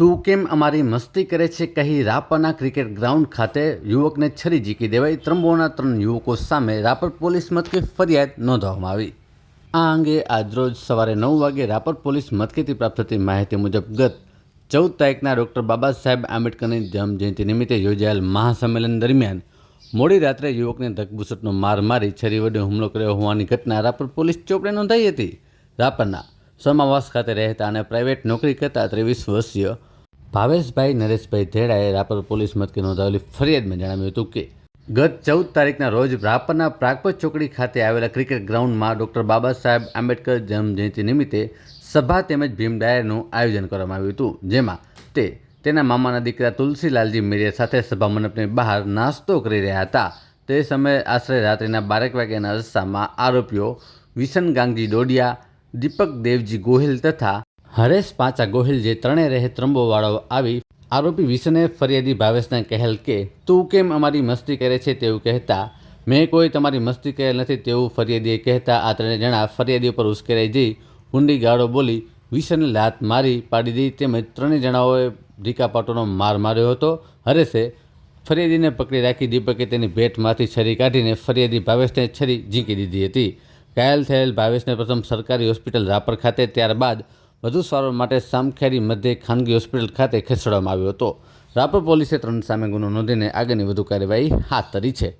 તું કેમ અમારી મસ્તી કરે છે કહી રાપરના ક્રિકેટ ગ્રાઉન્ડ ખાતે યુવકને છરી જીકી દેવાઈ ત્રંબોના ત્રણ યુવકો સામે રાપર પોલીસ મથકે ફરિયાદ નોંધવામાં આવી. આ અંગે આજરોજ સવારે નવ વાગે રાપર પોલીસ મથકેથી પ્રાપ્ત થતી માહિતી મુજબ ગત ચૌદ તારીખના ડૉક્ટર બાબા સાહેબ આંબેડકરની જન્મજયંતિ નિમિત્તે યોજાયેલ મહાસંમેલન દરમિયાન મોડી રાત્રે યુવકને ધકબુસટનો માર મારી છરી વડે હુમલો કર્યો હોવાની ઘટના રાપર પોલીસ ચોપડે નોંધાઈ હતી. રાપરના સમાવાસ ખાતે રહેતા અને પ્રાઇવેટ નોકરી કરતા ત્રેવીસ વર્ષીય ભાવેશભાઈ, નરેશભાઈ ધેડાએ રાપર પોલીસ મથકે નોંધાવેલી ફરિયાદમાં જણાવ્યું હતું કે, ગત ચૌદ તારીખના રોજ રાપરના પ્રાગપત ચોકડી ખાતે આવેલા ક્રિકેટ ગ્રાઉન્ડમાં ડૉક્ટર બાબા સાહેબ આંબેડકર જન્મજયંતિ નિમિત્તે સભા તેમજ ભીમ ડાયરનું આયોજન કરવામાં આવ્યું હતું, જેમાં તે તેના મામાના દીકરા તુલસીલાલજી મીરિયા સાથે સભા મંડપની બહાર નાસ્તો કરી રહ્યા હતા. તે સમયે આશરે રાત્રિના બારેક વાગ્યાના અરસામાં આરોપીઓ વિશન ગાંગજી ડોડિયા, દીપક દેવજી ગોહિલ તથા હરેશ પાંચા ગોહિલ જે ત્રણેય રહે ત્રંબોવાળો આવી આરોપી વિશને ફરિયાદી ભાવેશને કહેલ કે, તું કેમ અમારી મસ્તી કરે છે તેવું કહેતા? મેં કોઈ તમારી મસ્તી કરેલ નથી તેવું ફરિયાદીએ કહેતા. આ ત્રણેય જણા ફરિયાદી ઉપર ઉશ્કેરાઈ જઈ ઊંડી ગાળો બોલી વિશને લાત મારી પાડી દીધી તેમજ ત્રણેય જણાઓએ ઢીકાપાટોનો માર માર્યો હતો. હરેશે ફરિયાદીને પકડી રાખી દીપકે તેની ભેટમાંથી છરી કાઢીને ફરિયાદી ભાવેશને છરી ઝીંકી દીધી હતી. ઘાયલ થયેલ ભાવેશને પ્રથમ સરકારી હોસ્પિટલ રાપર ખાતે ત્યારબાદ વધુ સારવાર માટે સામખેરી મધ્ય ખાનગી હોસ્પિટલ ખાતે ખસેડવામાં આવ્યો હતો. રાપર પોલીસે ત્રણ સામે ગુનો નોંધીને આગળની વધુ કાર્યવાહી હાથ ધરી છે.